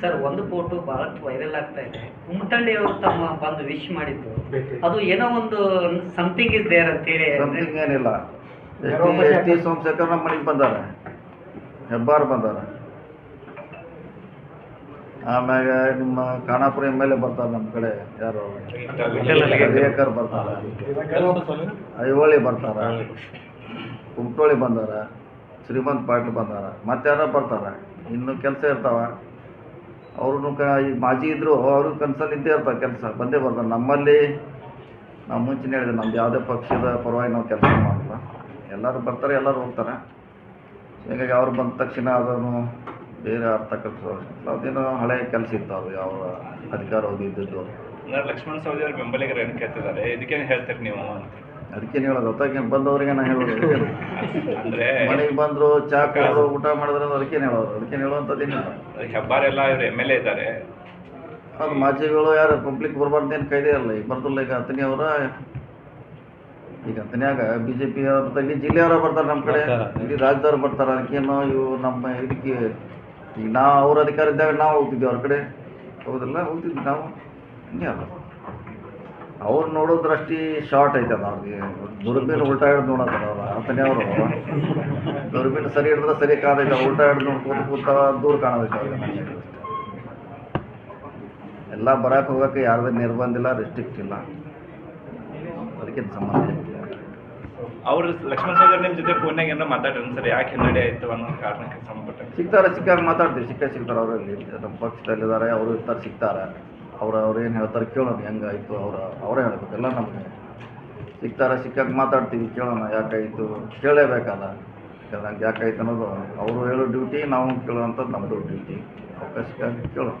Sir ಒಂದು photo ಬಹಳಷ್ಟು viral ಆಗ್ತಾ ಇದೆ. ಕುಮಟಳ್ಳಿ ಅವರು ತಮ್ಮ ಬಂದು ವಿಶ್ ಮಾಡಿದ್ದು. ಅದು ಏನೋ ಒಂದು ಸಮಥಿಂಗ್ ಇಸ್ ದೇರ್ ಅಂತೇಳಿ ಸಮಥಿಂಗ್ ಏನಿಲ್ಲ. S T S T Somashekhar ನಮ್ಮ ಮನೆಗೆ ಬಂದಾರ. ಹೆಬ್ಬಾರ್ ಬಂದಾರ. ಆಮ್ಯಾಗ ನಿಮ್ಮ ಖಾನಾಪುರ ಎಂ ಎಲ್ ಎ ಬರ್ತಾರೆ ನಮ್ಮ ಕಡೆ ಯಾರು. ವಿವೇಕರ್ ಬರ್ತಾರೆ. ಐಹೊಳಿ ಬರ್ತಾರ. ಕುಮಟೋಳಿ ಬಂದಾರ. ಶ್ರೀಮಂತ್ ಪಾಟೀಲ್ ಬಂದಾರ. ಮತ್ತಾರ ಬರ್ತಾರ. ಇನ್ನು ಕೆಲಸ ಇರ್ತಾವ. ಅವ್ರೂ ಮಾಜಿ ಇದ್ರು ಅವರು ಕನಸಲ್ಲಿ ಇದ್ದೇ ಇರ್ತಾರೆ ಕೆಲಸ, ಬಂದೇ ಬರ್ತಾರೆ. ನಮ್ಮಲ್ಲಿ ನಾವು ಮುಂಚೆನೇ ಹೇಳಿದೆ, ನಮ್ದು ಯಾವುದೇ ಪಕ್ಷದ ಪರವಾಗಿ ನಾವು ಕೆಲಸ ಮಾಡಲ್ಲ. ಎಲ್ಲರೂ ಬರ್ತಾರೆ, ಎಲ್ಲರೂ ಹೋಗ್ತಾರೆ. ಹೀಗಾಗಿ ಅವ್ರು ಬಂದ ತಕ್ಷಣ ಅದನ್ನು ಬೇರೆ ಅರ್ಥ ಕಲ್ಸೋರು ಅದೇನೋ ಹಳೆ ಕೆಲಸ ಇತ್ತು ಅವರು ಯಾವ ಅಧಿಕಾರ ಇದ್ದದ್ದು. ಲಕ್ಷ್ಮಣ ಸವದಿ ಅವ್ರ ಬೆಂಬಲಿಗರು ಏನು ಕೇಳ್ತಿದ್ದಾರೆ? ಇದಕ್ಕೇನು ಹೇಳ್ತೀರಿ ನೀವು ಅಂತ. ಅದಕ್ಕೇನು ಹೇಳೋದು ಹೊತ್ತಾಗೇನು ಬಂದವ್ರಿಗೆ ನಾ ಹೇಳೋದು ಅಂದ್ರೆ ಮನೆಗೆ ಬಂದರು ಚಾ ಕುಡಿದ್ರು ಊಟ ಮಾಡಿದ್ರೆ ಅದಕ್ಕೆ ಅದಕ್ಕೇನು ಹೇಳೋದು? ಅದಕ್ಕೇನು ಹೇಳುವಂಥದ್ದೇನಿಲ್ಲ ಹೆಬ್ಬಾರೆಲ್ಲ ಇವ್ರು ಎಂ ಎಲ್ ಎ ಇದ್ದಾರೆ. ಅದು ಮಾಜಿಗಳು ಯಾರು ಪಬ್ಲಿಕ್ ಬರಬಾರ್ದು ಏನು ಕೈದೇ ಇರಲ್ಲ ಈಗ ಬರ್ತಿಲ್ಲ ಈಗ ಅತನಿ ಅವರ ಈಗ ಅತನ್ಯಾಗ ಬಿ ಜೆ ಪಿ ಬರ್ತಾರೆ ಇಲ್ಲಿ ಜಿಲ್ಲೆಯವರು ಬರ್ತಾರೆ ನಮ್ಮ ಕಡೆ. ಇಲ್ಲಿ ರಾಜ್ಯದವ್ರು ಬರ್ತಾರೆ. ಅದಕ್ಕೇನು ಇವು ನಮ್ಮ ಇದಕ್ಕೆ ಈಗ ನಾವು ಅವ್ರ ಅಧಿಕಾರ ಇದ್ದಾಗ ನಾವು ಹೋಗ್ತಿದ್ವಿ ಅವ್ರ ಕಡೆ. ಹೌದಲ್ಲ? ಹೋಗ್ತಿದ್ವಿ ನಾವು. ಹಿಂಗೆ ಅಲ್ಲ. ಅವ್ರು ನೋಡೋ ದೃಷ್ಟಿ ಶಾರ್ಟ್ ಐತದ ಅವ್ರಿಗೆ ದುರ್ಬೀನ್ ಉಲ್ಟಾ ಹಿಡ್ದು ನೋಡತ್ತಾರ ಅವ್ರು ಆತನೇ ಅವರು ದುರ್ಬೀನ್ ಸರಿ ಹಿಡಿದ್ರೆ ಸರಿ ಕಾದೈತೆ ಉಲ್ಟಾ ಹಿಡ್ದು ನೋಡ್ಕೊತ ಕೂತ ದೂರ ಕಾಣೋದೈತೆ ಅವ್ರಿಗೆ ಎಲ್ಲ ಬರಕ್ಕೆ ಹೋಗಕ್ಕೆ ಯಾರ್ದು ನಿರ್ಬಂಧ ಇಲ್ಲ ರೆಸ್ಟ್ರಿಕ್ಟ್ ಇಲ್ಲ. ಅದಕ್ಕೆ ಸಂಬಂಧ ಇಲ್ಲ. ಅವ್ರು ಲಕ್ಷ್ಮಣ ಸಾಗರ್ ನಿಮ್ಮ ಜೊತೆ ಫೋನ್ಯಾಗ ಏನೋ ಮಾತಾಡ್ರಿ ಸರ್ ಯಾಕೆ ಹಿನ್ನಡೆ ಆಯಿತು ಅನ್ನೋ ಕಾರಣಕ್ಕೆ ಸಂಬಂಧಪಟ್ಟ ಸಿಗ್ತಾರೆ ಸಿಕ್ಕಾಗ ಮಾತಾಡ್ತೀವಿ ಸಿಕ್ಕ ಸಿಗ್ತಾರೆ ಅವರಲ್ಲಿ. ನಮ್ಮ ಪಕ್ಷದಲ್ಲಿದ್ದಾರೆ ಅವರು ಇರ್ತಾರೆ ಸಿಗ್ತಾರೆ. ಅವ್ರು ಅವ್ರು ಏನು ಹೇಳ್ತಾರೆ ಕೇಳೋಣ, ಹೆಂಗಾಯಿತು ಅವರ ಅವರೇ ಹೇಳ್ಬೇಕು, ಎಲ್ಲ ನಮಗೆ. ಸಿಗ್ತಾರೆ, ಸಿಕ್ಕಾಗ ಮಾತಾಡ್ತೀವಿ, ಕೇಳೋಣ ಯಾಕಾಯಿತು, ಕೇಳಲೇಬೇಕಲ್ಲ. ಯಾಕಂದ್ರೆ ಯಾಕಾಯ್ತು ಅನ್ನೋದು ಅವರು ಹೇಳೋ ಡ್ಯೂಟಿ ನಾವು ಕೇಳೋವಂಥದ್ದು ನಮ್ಮದು ಡ್ಯೂಟಿ ಅವಕಾಶಕ್ಕಾಗಿ ಕೇಳೋಣ.